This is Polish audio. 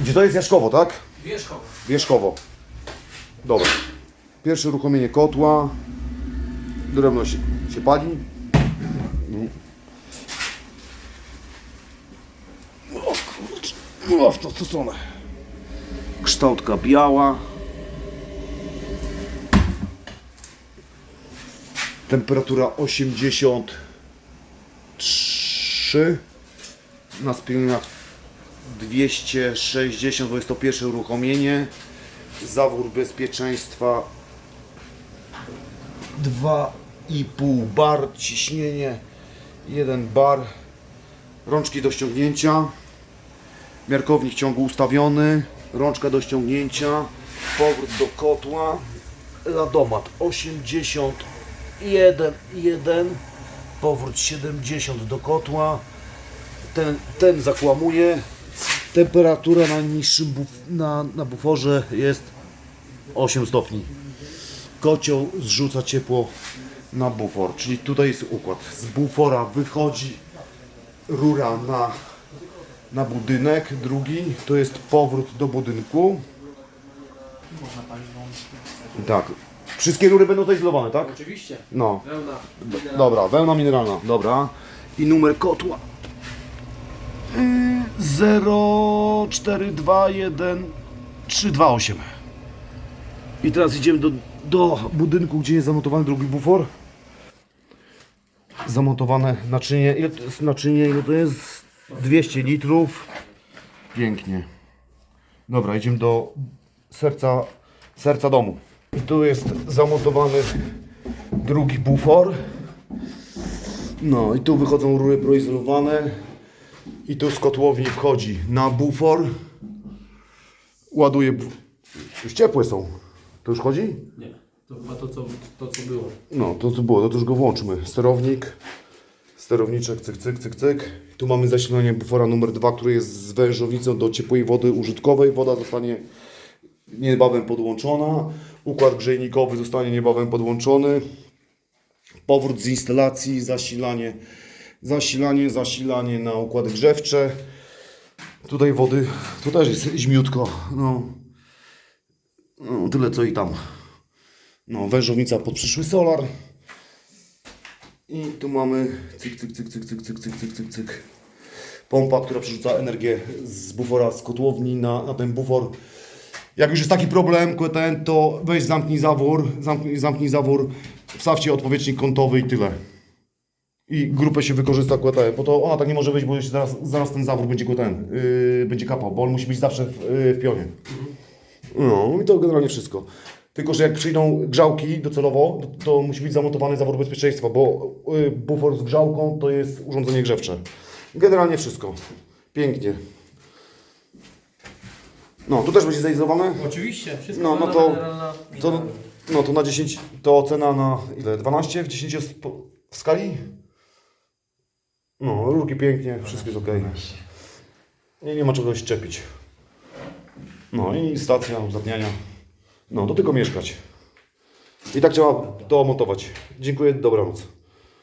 Gdzie to jest Jaszkowo, tak? Wierzchowo. Wierzchowo. Dobra. Pierwsze uruchomienie kotła. Drewno się, się pali. O kurczę. No, w tą, w tą stronę. Kształtka biała. Temperatura 83. Na spieniach 260, bo jest to pierwsze uruchomienie. Zawór bezpieczeństwa. 2,5 bar, ciśnienie. 1 bar, rączki do ściągnięcia, miarkownik ciągu ustawiony, rączka do ściągnięcia, powrót do kotła, ladomat 81,1, powrót 70 do kotła, ten, ten zakłamuje. Temperatura na niższym na, na buforze jest 8 stopni. Kocioł zrzuca ciepło na bufor, czyli tutaj jest układ. Z bufora wychodzi rura na, na budynek, drugi to jest powrót do budynku. Tak. Wszystkie rury będą tutaj izolowane, tak? Oczywiście. No. Wełna. Dobra, wełna mineralna, dobra. I numer kotła. 0421 I teraz idziemy do, do budynku, gdzie jest zamontowany drugi bufor. Zamontowane naczynie, naczynie, ile to jest? 200 litrów. Pięknie. Dobra, idziemy do serca, serca domu. I tu jest zamontowany drugi bufor. No i tu wychodzą rury proizolowane i tu z kotłowni wchodzi na bufor. Ładuje. Już ciepłe są. To już chodzi? Nie. To chyba to co, to, co było. No, to co było, no to już go włączmy. Sterownik, sterowniczek, cyk, cyk, cyk, cyk. Tu mamy zasilanie bufora numer 2, który jest z wężownicą do ciepłej wody użytkowej. Woda zostanie niebawem podłączona. Układ grzejnikowy zostanie niebawem podłączony. Powrót z instalacji, zasilanie, zasilanie, zasilanie na układy grzewcze. Tutaj wody, tu też jest zimiutko. No, no tyle co i tam. No, wężownica pod przyszły solar. I tu mamy cyk, cyk, cyk, cyk, cyk, cyk, cyk, cyk, cyk, cyk. Pompa, która przerzuca energię z bufora, z kotłowni na, na ten bufor. Jak już jest taki problem, QTN, to weź zamknij zawór, zamknij, zamknij zawór, wstawcie odpowietrznik kątowy i tyle. I grupę się wykorzysta QTN, bo to ona tak nie może być, bo już zaraz, zaraz ten zawór będzie QTN, yy, będzie kapał, bo on musi być zawsze w, yy, w pionie. No i to generalnie wszystko. Tylko, że jak przyjdą grzałki docelowo, to, to musi być zamontowany zawór bezpieczeństwa, bo y, bufor z grzałką to jest urządzenie grzewcze. Generalnie wszystko. Pięknie. No, tu też będzie zaizolowane? Oczywiście. Wszystko No, no to- To, no to na 10, to ocena na ile? 12 w 10 jest po- w skali? No, rurki pięknie, wszystko jest ok. Nie, nie ma czego się czepić. No i stacja uzadniania. No, to tylko mieszkać. I tak trzeba to montować. Dziękuję, dobranoc.